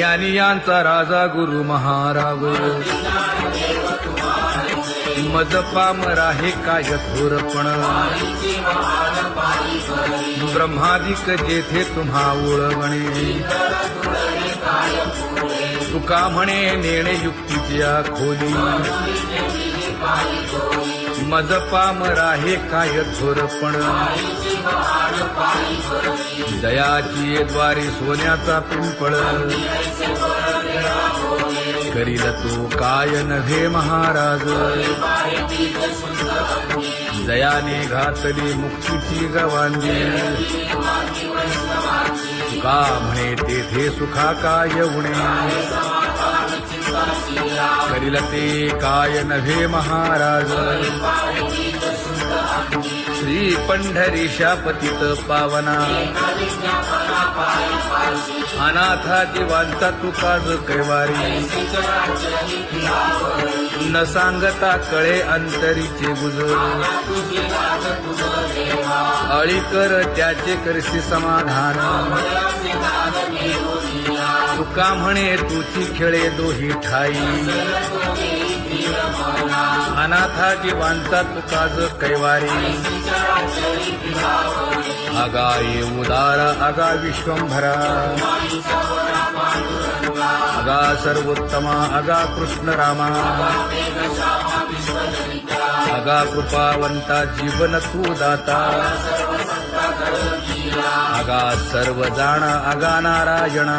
ज्ञानी ज्ञानियांचा राजा गुरु महाराव मजपा पामरा हे काय थोरपण ब्रह्मादिक जेथे तुम्हा ओळवणे. तुका म्हणे नेणे युक्तीच्या खोली. मज पामरा हे काय थोरपण दयाची द्वारे सोन्याचा पिंपळ. करील तो काय नव्हे महाराज. दयाने घातली मुक्तीची गवांजी. का म्हणे तेथे सुखा काय उणे. करील ते काय नव्हे महाराज। श्री पंढरीशा पतित पावना अनाथा दिवांचा तुकाज कैवारी। न सांगता कळे अंतरीचे गुज अळी कर त्याचे करशी समाधान। का म्हणे तुची खेळे दोही ठाई. अनाथा जीवांचा तुकाज कैवारी. अगा ये उदार अगा विश्वंभरा. अगा सर्वोत्तमा अगा कृष्ण रामा. अगा कृपावंता जीवन तू दाता. अगा सर्व जाण अगा नारायणा.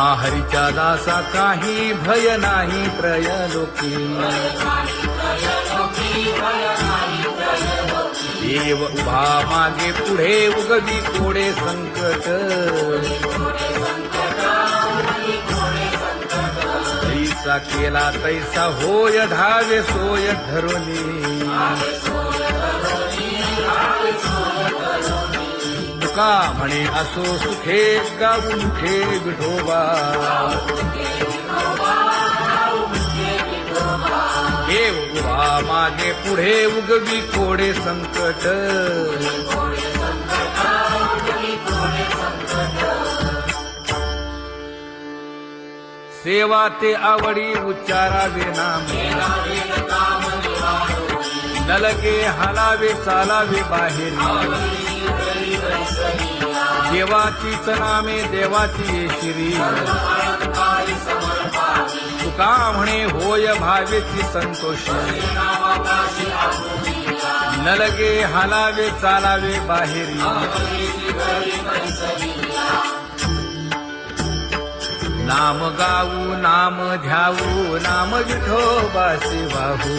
आम्हा हरीच्या दासा काही भय नाही त्रयलोकी देव उभा मागे पुढे उगवी कोडे संकट. तैसा केला तैसा होय धावे सोय धरुनी. तुका म्हणे? असो सुखे गाऊ मुखे विठोबा? देव उभा मागे पुढे उगवी कोडे संकट. सेवा ते आवडी उच्चारावे नाम. नलगे हालावे चालावे बाहेर. देवाचीच नामे देवाची येशिरी तुका म्हणे होय भावेची संतोषी. नलगे हालावे चालावे बाहेरी. नाम गाऊ नाम ध्याऊ नाम विठोबासी वाहू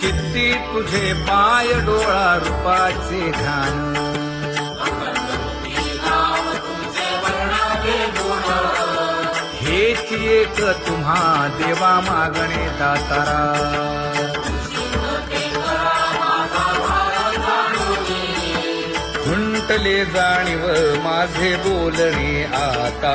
किती तुझे पाय डोळा रूपाचे घाण. हेच एक तुम्हा देवा मागणे दातारा. खुंटले जाणीव माझे बोलणे आता.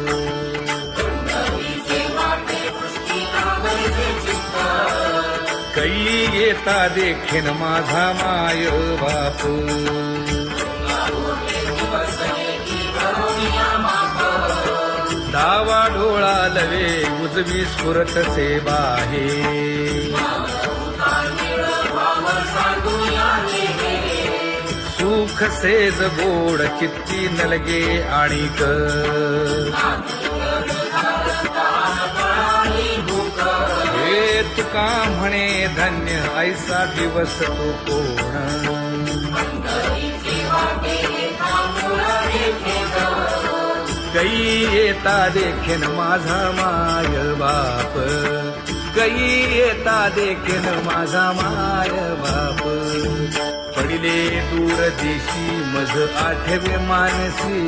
येता देखीन माझा माय बाप. डावा डोळा लवे उजवी स्फुरत से बाहे सुख सेज गोड चित्ती नलगे आणिक. तुका म्हणे धन्य ऐसा दिवस तो कोण कई येता देखील माझा माय बाप. कई येता देखील माझा माय बाप. पडिले दूर देशी मज आठवे मानसी.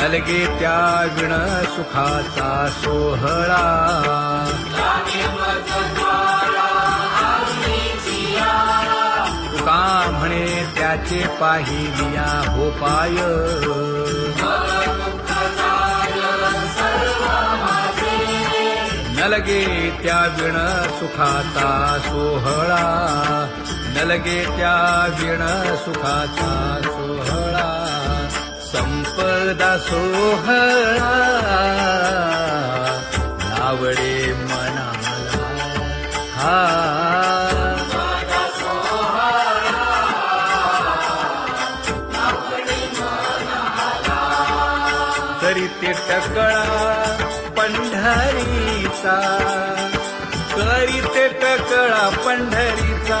नलगे त्या विण सुखाचा सोहळा. तुका म्हणे त्याचे पाहिलिया हो पाय. नलगे त्या विण सुखाचा सोहळा. नलगे त्या विण सुखाचा संपदा सोहळा. नावडे मनाला. हा. तरी ते टकळा पंढरीचा. करी ते टकळा पंढरीचा.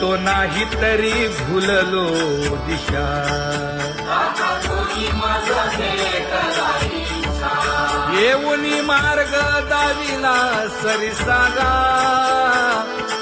तो नाही तरी भुललो दिशा. येऊनी मार्ग दाविला सरिसागा हा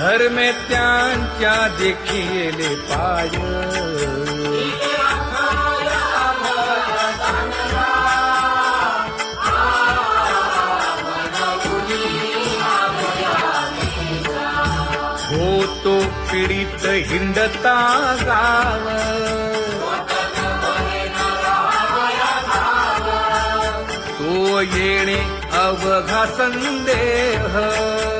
धर्मे त्यांच्या देखील पाय होतो पीडित हिंडता गाव। तो येणे अवघा संदेह।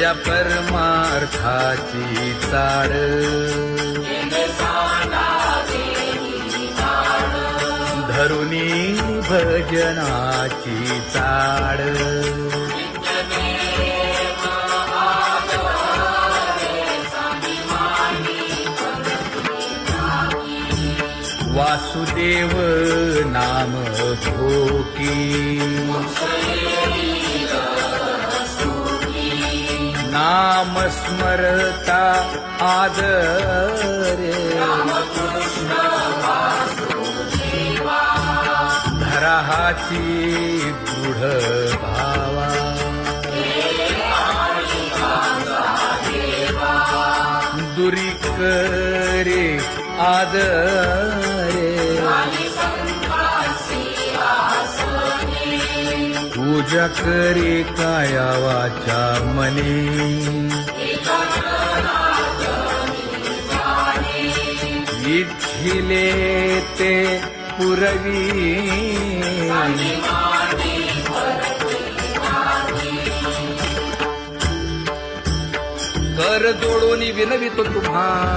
या परमार्थाची चाड धरुणी भजनाची चाड वासुदेव नाम भोकी नाम स्मरता आदरे। धराहाची दृढ भावा। दुरी करे आदरे। पूजा करे काया वाचा मने. इच्छिले ते पुरवी. कर जोडून विनवितो तुम्हा.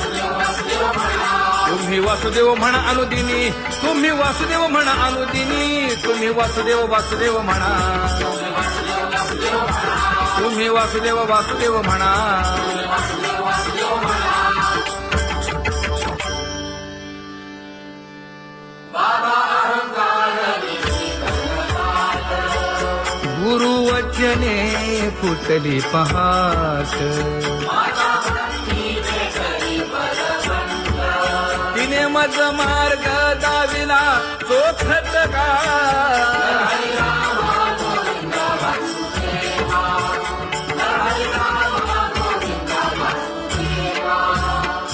तुम्ही वासुदेव म्हणा अनुदिनी तुम्ही वासुदेव म्हणा अनुदिनी तुम्ही वासुदेव वासुदेव म्हणा. तुम्ही वासुदेव वासुदेव म्हणा. गुरुवचने फुटली पहाट तिने मज मार्ग दाविला चोखत का?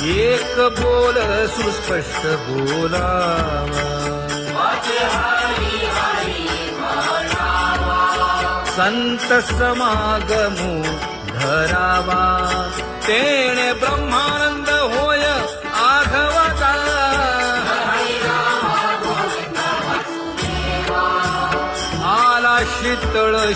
एक बोल सुस्पष्ट बोलावा. संत समागमो धरावा. तेणे ब्रह्मानंद होय आघवा. शीतळ